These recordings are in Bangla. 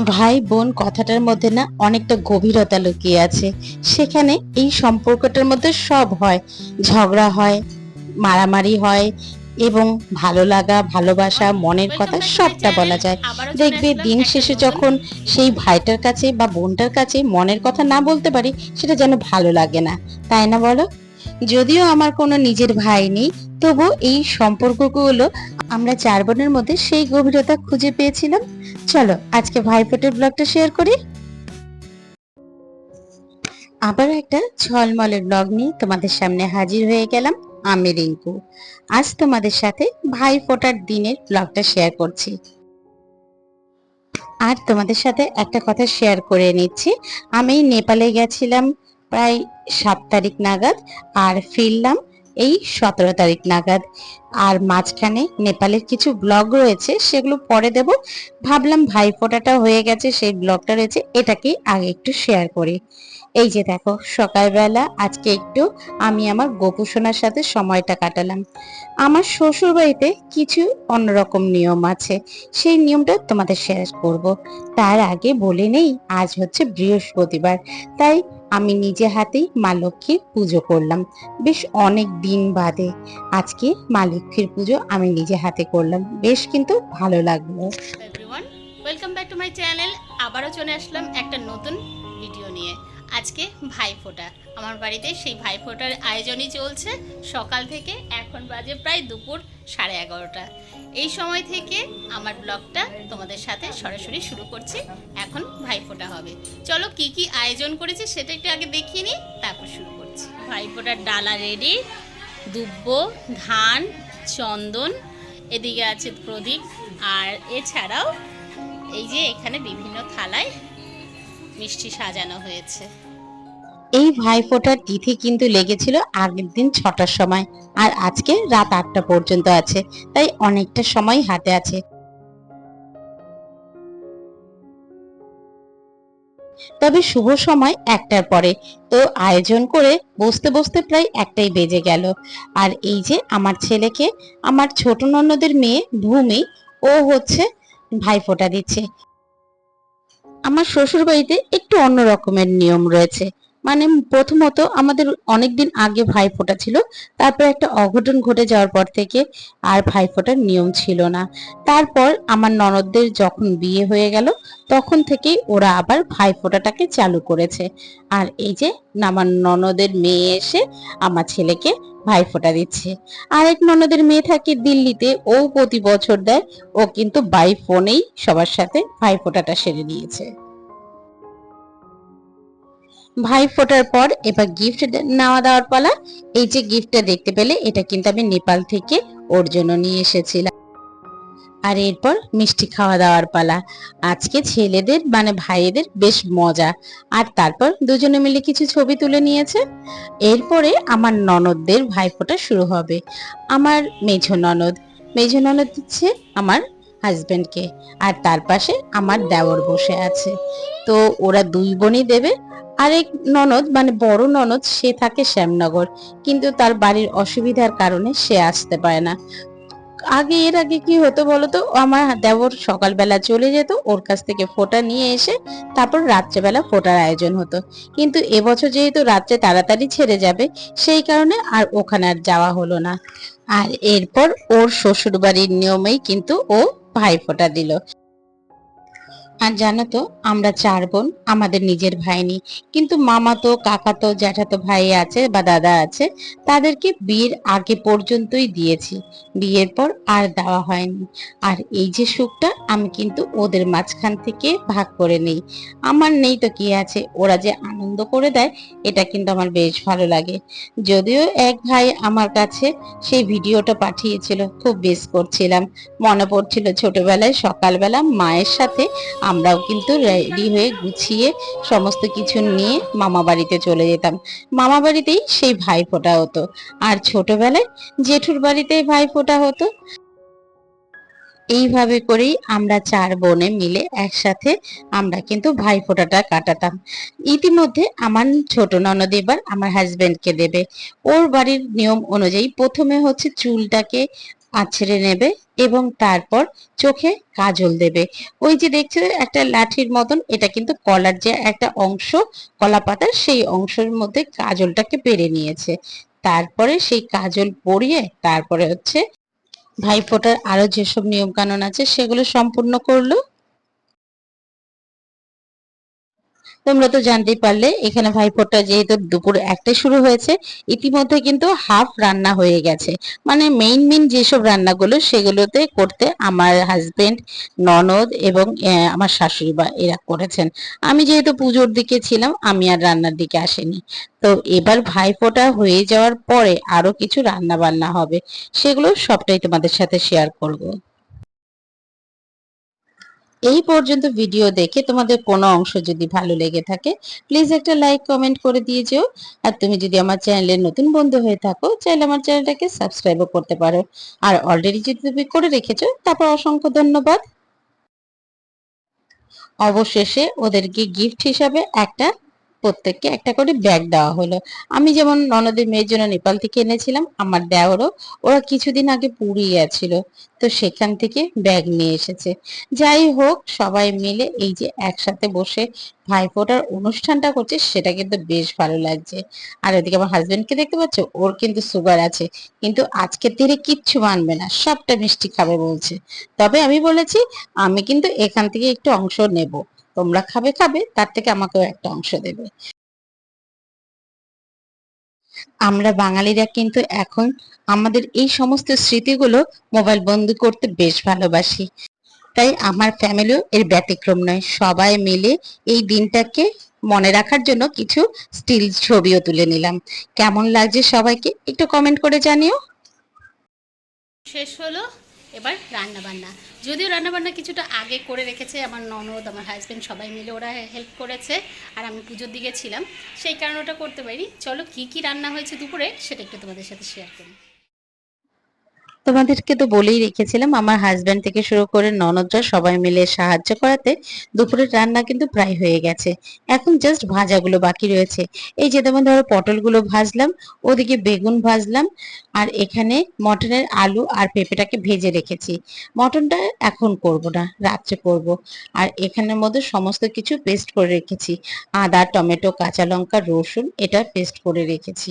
ভাই বোন কথাটার মধ্যে না অনেকটা গভীরতা লুকিয়ে আছে। সেখানে এই সম্পর্কটার মধ্যে সব হয়। ঝগড়া হয়, মারামারি হয় এবং ভালো লাগা, ভালোবাসা, মনের কথা সবটা বলা যায়। দেখবে দিন শেষে যখন সেই ভাইটার কাছে বা বোনটার কাছে মনের কথা না বলতে পারি, সেটা যেন ভালো লাগে না। তাই না বলো? যদিও আমার কোনো নিজের ভাই নেই, তবু এই সম্পর্কগুলো আমরা চার বোনের মধ্যে সেই গভীরতা খুঁজে পেয়েছিলাম। চলো, আজকে ভাইফোঁটের ব্লগটা শেয়ার করি। আবার একটা ঝলমলের ব্লগ নিয়ে তোমাদের সামনে হাজির হয়ে গেলাম আমি রিঙ্কু। আজ তোমাদের সাথে ভাই ফোটার দিনের ব্লগটা শেয়ার করছি। আর তোমাদের সাথে একটা কথা শেয়ার করে নিচ্ছি। আমি নেপালে গেছিলাম প্রায় সাত তারিখ নাগাদ আর ফিরলাম এই সতেরো তারিখ নাগাদ। আর মাঝখানে নেপালের কিছু ব্লগ রয়েছে, সেগুলো পরে দেব। ভাবলাম ভাই ফোটাটা হয়ে গেছে, সেই ব্লগটা রয়েছে, এটাকে আগে একটু শেয়ার করি। এই যে দেখো, সকালবেলা আজকে একটু আমি আমার গোপুসোনার সাথে সময়টা কাটালাম। আমার শ্বশুর বাড়িতে কিছু অন্যরকম নিয়ম আছে, সেই নিয়মটা তোমাদের শেয়ার করব। তার আগে বলে নেই, আজ হচ্ছে বৃহস্পতিবার, তাই আমি নিজে হাতেই মা লক্ষ্মীর পুজো করলাম। বেশ অনেক দিন বাদে আজকে মা লক্ষ্মীর পুজো আমি নিজে হাতে করলাম। বেশ কিন্তু ভালো লাগল। Welcome back to my channel আবারও চলে আসলাম একটা নতুন ভিডিও নিয়ে। আজকে ভাইফোঁটা। আমার বাড়িতে সেই ভাইফোঁটার আয়োজনই চলছে। সকাল থেকে এখন বাজে প্রায় দুপুর সাড়ে এগারোটা। এই সময় থেকে আমার ব্লগটা তোমাদের সাথে সরাসরি শুরু করছি। এখন ভাইফোঁটা হবে। চলো কি কি আয়োজন করেছি সেটা একটু আগে দেখিয়ে নিই, তারপর শুরু করছি। ভাইফোঁটার ডালা রেডি, দুব্ব, ধান, চন্দন, এদিকে আছে প্রদীপ, আর এছাড়াও এই যে এখানে বিভিন্ন থালায় মিষ্টি সাজানো হয়েছে। এই ভাইফোঁটার তিথি কিন্তু লেগেছিল আগের দিন ছটার সময়। আর আজকে রাত আটটা পর্যন্ত আছে, তাই অনেকটা সময় হাতে আছে। তবে শুভ সময় একটার পরে, তো আয়োজন করে বসতে বসতে প্রায় একটাই বেজে গেল। আর এই যে আমার ছেলেকে, আমার ছোট ননদের মেয়ে ভূমি, ও হচ্ছে ভাইফোঁটা দিচ্ছে। আমার শ্বশুর বাড়িতে একটু অন্য রকমের নিয়ম রয়েছে। মানে প্রথমত আমাদের অনেকদিন আগে ভাইফোঁটা ছিল, তারপর একটা অঘটন ঘটে যাওয়ার পর থেকে আর ভাইফোঁটার নিয়ম ছিল না। তারপর আমার ননদদের যখন বিয়ে হয়ে গেল, তখন থেকেই ওরা আবার ভাইফোঁটাটাকে চালু করেছে। আর এই যে আমার ননদের মেয়ে এসে আমার ছেলেকে ভাইফোঁটা দিচ্ছে। আরেক ননদের মেয়ে থাকে দিল্লিতে, ও প্রতি বছর দেয়। ও কিন্তু বাই ফোনেই সবার সাথে ভাইফোঁটাটা সেরে নিয়েছে। ভাই ফোটার পর এবার গিফট নেওয়া দেওয়ার পালা। এই যে গিফটটা দেখতে পেলে, এটা কিন্তু আমি নেপাল থেকে ওর জন্য নিয়ে এসেছিলাম। আর এরপর মিষ্টি খাওয়া দাওয়ার পালা। আজকে ছেলেদের মানে ভাইয়েদের বেশ মজা। আর তারপর দুজনে মিলে কিছু ছবি তুলে নিয়েছে। এরপরে আমার ননদদের ভাইফোঁটা শুরু হবে। আমার মেঝ ননদ। মেঝ ননদ দিচ্ছে আমার হাজবেন্ডকে আর তার পাশে আমার দেওর বসে আছে। তো ওরা দুই বোনই দেবে। আরেক ননদ মানে বড় ননদ, সে থাকে শ্যামনগর। কিন্তু তার বাড়ির অসুবিধার কারণে সে আসতে পারে না। আগে, এর আগে কি হতো বলতো? আমার দেবর সকালবেলা চলে যেত, ওর কাছ থেকে ফোটা নিয়ে এসে তারপর রাত্রেবেলা ফোটার আয়োজন হতো। কিন্তু এবছর যেহেতু রাত্রে তাড়াতাড়ি ছেড়ে যাবে, সেই কারণে আর ওখানে আর যাওয়া হলো না। আর এরপর ওর শ্বশুর বাড়ির নিয়মেই কিন্তু ও ভাই ফোটা দিল। আর জানো তো, আমরা চার বোন, আমাদের নিজের ভাই কিন্তু মামা তো, কাকা তো, জ্যাঠাতো ভাই আছে বা দাদা আছে, তাদেরকে বিয়ের আগে পর্যন্তই দিয়েছি। বিয়ের পর আর দেওয়া হয়নি। আর এই যে সুখটা, আমি কিন্তু ওদের মাঝখান থেকে ভাগ করে নেই। আমার নেই তো কি আছে? ওরা যে আনন্দ করে দেয়, এটা কিন্তু আমার বেশ ভালো লাগে। যদিও এক ভাই আমার কাছে সেই ভিডিওটা পাঠিয়েছিল, খুব বেশ করছিলাম। মনে পড়ছিল ছোটবেলায় সকালবেলা মায়ের সাথে আমরাও কিন্তু রেডি হয়ে গুছিয়ে সমস্ত কিছু নিয়ে মামা বাড়িতে চলে যেতাম। মামা বাড়িতেই সেই ভাইফোঁটা হতো। আর ছোটবেলায় জেঠুর বাড়িতে ভাইফোঁটা হতো। এইভাবে করেই আমরা চার বোনে মিলে একসাথে আমরা কিন্তু ভাইফোঁটাটা কাটাতাম। ইতিমধ্যে আমার ছোট ননদ এবার আমার হাজবেন্ডকে দেবে। ওর বাড়ির নিয়ম অনুযায়ী প্রথমে হচ্ছে চুলটাকে আছড়ে নেবে এবং তারপর চোখে কাজল দেবে। ওই যে দেখছ, একটা লাঠির মতন, এটা কিন্তু কলার যে একটা অংশ কলা পাতার সেই অংশের মধ্যে কাজলটাকে পেরে নিয়েছে। তারপরে সেই কাজল পরিয়ে তারপরে হচ্ছে ভাইফোঁটার আরও যেসব নিয়ম কানুন আছে, সেগুলো সম্পূর্ণ করল। তোমরা তো জানতেই পারলে, এখানে ভাইফোঁটা যেহেতু দুপুর একটাই শুরু হয়েছে, ইতিমধ্যে কিন্তু হাফ রান্না হয়ে গেছে। মানে মেইন মেইন যেসব রান্নাগুলো, সেগুলোতে করতে আমার হাজবেন্ড ননদ এবং আমার শাশুড়ি বা এরা করেছেন। আমি যেহেতু পুজোর দিকে ছিলাম, আমি আর রান্নার দিকে আসিনি। তো এবার ভাইফোঁটা হয়ে যাওয়ার পরে আরও কিছু রান্না বান্না হবে, সেগুলো সবটাই তোমাদের সাথে শেয়ার করব। এই পর্যন্ত ভিডিও দেখে তোমাদের কোনো অংশ যদি ভালো লেগে থাকে প্লিজ একটা লাইক কমেন্ট করে দিয়ে যেও। আর তুমি যদি আমার চ্যানেলের নতুন বন্ধু হয়ে থাকো, চাইলে আমার চ্যানেলটাকে সাবস্ক্রাইবও করতে পারো। আর অলরেডি যদি তুমি করে রেখেছো, তারপর অসংখ্য ধন্যবাদ। অবশেষে ওদেরকে গিফট হিসাবে একটা প্রত্যেককে একটা করে ব্যাগ দেওয়া হলো। আমি যেমন ননদের মেয়ের জন্য নেপাল থেকে এনেছিলাম, আমার দেওয়ারও ওরা কিছুদিন আগে পুরী গেছিল, তো সেখান থেকে ব্যাগ নিয়ে এসেছে। যাই হোক, সবাই মিলে এই যে একসাথে বসে ভাইফোঁটার অনুষ্ঠানটা করছে, সেটা কিন্তু বেশ ভালো লাগছে। আর ওদিকে আমার হাজবেন্ডকে দেখতে পাচ্ছ, ওর কিন্তু সুগার আছে, কিন্তু আজকের দিনে কিচ্ছু মানবে না, সবটা মিষ্টি খাবে বলছে। তবে আমি বলেছি, আমি কিন্তু এখান থেকে একটু অংশ নেব। তোমরা খাবে খাবে, তার থেকে আমাকেও একটা অংশ দেবে। আমরা বাঙালিরা কিন্তু এখন আমাদের এই সমস্ত স্মৃতিগুলো মোবাইল বন্দি করতে বেশ ভালোবাসি। তাই আমার ফ্যামিলিও এর ব্যতিক্রম নয়। সবাই মিলে এই দিনটাকে মনে রাখার জন্য কিছু স্টিল ছবিও তুলে নিলাম। কেমন লাগছে সবাইকে একটু কমেন্ট করে জানিও। শেষ হলো। এবার রান্নাবান্না। যদিও রান্নাবান্না কিছুটা আগে করে রেখেছে আমার ননদ, আমার হাজব্যান্ড সবাই মিলে ওরা হেল্প করেছে, আর আমি পুজোর দিকে ছিলাম। সেই কারণে ওটা করতে পারি চলো কি কি রান্না হয়েছে দুপুরে সেটা একটু তোমাদের সাথে শেয়ার করি। তোমাদেরকে তো বলেই রেখেছিলাম, আমার হাজব্যান্ড থেকে শুরু করে ননদরা সবাই মিলে সাহায্য করাতে দুপুরের রান্না কিন্তু প্রায় হয়ে গেছে। এখন জাস্ট ভাজাগুলো বাকি রয়েছে। এই যে যেমন ধরো পটলগুলো ভাজলাম, ওদিকে বেগুন ভাজলাম, আর এখানে মটনের আলু আর পেঁপেটাকে ভেজে রেখেছি। মটনটা এখন করব না, রাত্রে করব। আর এখানের মধ্যে সমস্ত কিছু পেস্ট করে রেখেছি। আদা, টমেটো, কাঁচা লঙ্কা, রসুন, এটা পেস্ট করে রেখেছি।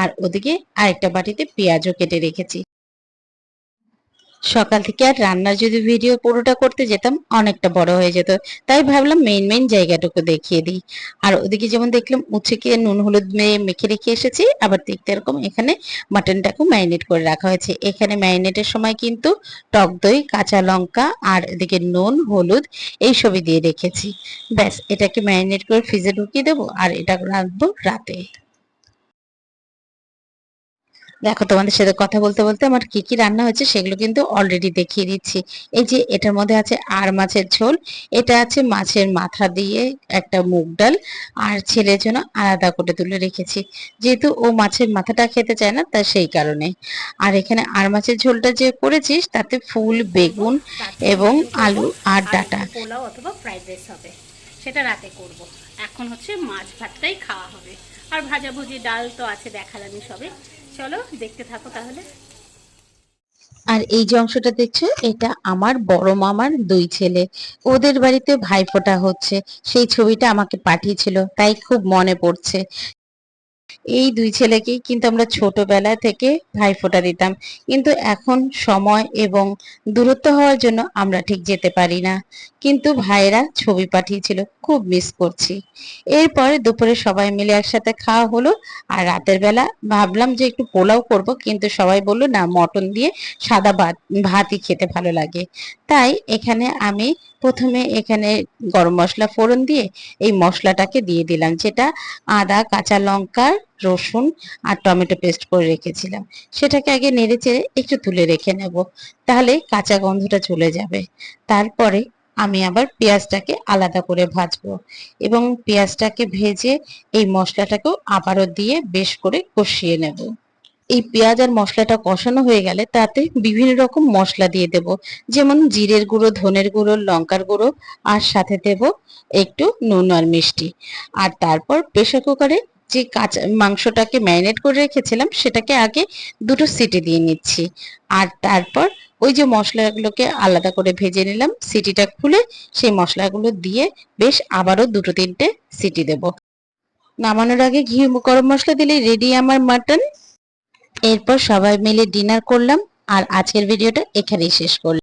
আর ওদিকে আরেকটা বাটিতে পেঁয়াজও কেটে রেখেছি। সকাল থেকে আর রান্নার যদি ভিডিও পুরোটা করতে যেতাম, অনেকটা বড় হয়ে যেত। তাই ভাবলাম মেইন মেইন জায়গাটুকু দেখিয়ে দিই। আর ওদিকে যেমন দেখলাম উচ্ছেকে নুন হলুদ মে- মেখে রেখে এসেছি, আবার দেখতে এরকম এখানে মাটনটাকেও ম্যারিনেট করে রাখা হয়েছে। এখানে ম্যারিনেটের সময় কিন্তু টক দই, কাঁচা লঙ্কা আর এদিকে নুন, হলুদ এই সবই দিয়ে রেখেছি। ব্যাস, এটাকে ম্যারিনেট করে ফ্রিজে ঢুকিয়ে দেবো আর এটা রাখব রাতে। দেখো, তোমাদের সাথে কথা বলতে বলতে আমার কি কি রান্না হয়েছে সেগুলো কিন্তু অলরেডি দেখিয়ে দিচ্ছি। এই যে এটার মধ্যে আছে আর মাছের ঝোল, এটা আছে মাছের মাথা দিয়ে একটা মুগ ডাল, আর ছেলের জন্য আলাদা করে তুলে রেখেছি। যেহেতু ও মাছের মাথাটা খেতে চায় না, তা সেই কারণে। আর এখানে আর মাছের ঝোলটা যে করেছিস, তাতে ফুল, বেগুন এবং আলু আর ডাটা। পোলাও অথবা ফ্রাইড রাইস হবে, সেটা রাতে করব। এখন হচ্ছে মাছ ভাতটাই খাওয়া হবে। আর ভাজাভুজি, ডাল তো আছে, দেখালামই সবে। চলো, দেখতে থাকো তাহলে। আর এই যে অংশটা দেখছ, এটা আমার বড় মামার দুই ছেলে। ওদের বাড়িতে ভাইফোঁটা হচ্ছে। সেই ছবিটা আমাকে পাঠিয়েছিল, তাই খুব মনে পড়ছে। এই দুই ছেলেকেই কিন্তু আমরা ছোটবেলা থেকে ভাইফোঁটা দিতাম। কিন্তু এখন সময় এবং দূরত্ব হওয়ার জন্য আমরা ঠিক যেতে পারি না। কিন্তু ভাইয়েরা ছবি পাঠিয়েছিল, খুব মিস করছি। এরপরে দুপুরে সবাই মিলে একসাথে খাওয়া হলো আর রাতের বেলা ভাবলাম যে একটু পোলাও করব, কিন্তু সবাই বলল, না, মটন দিয়ে সাদা ভাত, ভাতই খেতে ভালো লাগে। তাই এখানে আমি প্রথমে এখানে গরম মশলা ফোড়ন দিয়ে এই মশলাটাকে দিয়ে দিলাম, যেটা আদা, কাঁচা লঙ্কা রসুন আর টমেটো পেস্ট করে রেখেছিলাম। সেটাকে আগে নেড়ে চেড়ে একটু তুলে রেখে নেব, তাহলে কাঁচা গন্ধটা চলে যাবে। তারপরে আমি আবার পেঁয়াজটাকে আলাদা করে ভাজবো এবং পেঁয়াজটাকে ভেজে এই মশলাটাকেও আবারও দিয়ে বেশ করে কষিয়ে নেব। এই পেঁয়াজ আর মশলাটা কষানো হয়ে গেলে তাতে বিভিন্ন রকম মশলা দিয়ে দেব, যেমন জিরের গুঁড়ো, ধনের গুঁড়ো, লঙ্কার গুঁড়ো, আর সাথে দেব একটু নুন আর মিষ্টি। আর তারপর প্রেসার কুকারে যে কাঁচা, মাংসটাকে ম্যারিনেট করে রেখেছিলাম, সেটাকে আগে দুটো সিটি দিয়ে নিচ্ছি। আর তারপর ওই যে মশলাগুলোকে আলাদা করে ভেজে নিলাম, সিটিটা খুলে সেই মশলাগুলো দিয়ে বেশ আবারও দুটো তিনটে সিটি দেব। নামানোর আগে ঘি গরম মশলা দিলে রেডি আমার মাটন এরপর সবাই মিলে ডিনার করলাম। আর আজকের ভিডিওটা এখানেই শেষ করলাম।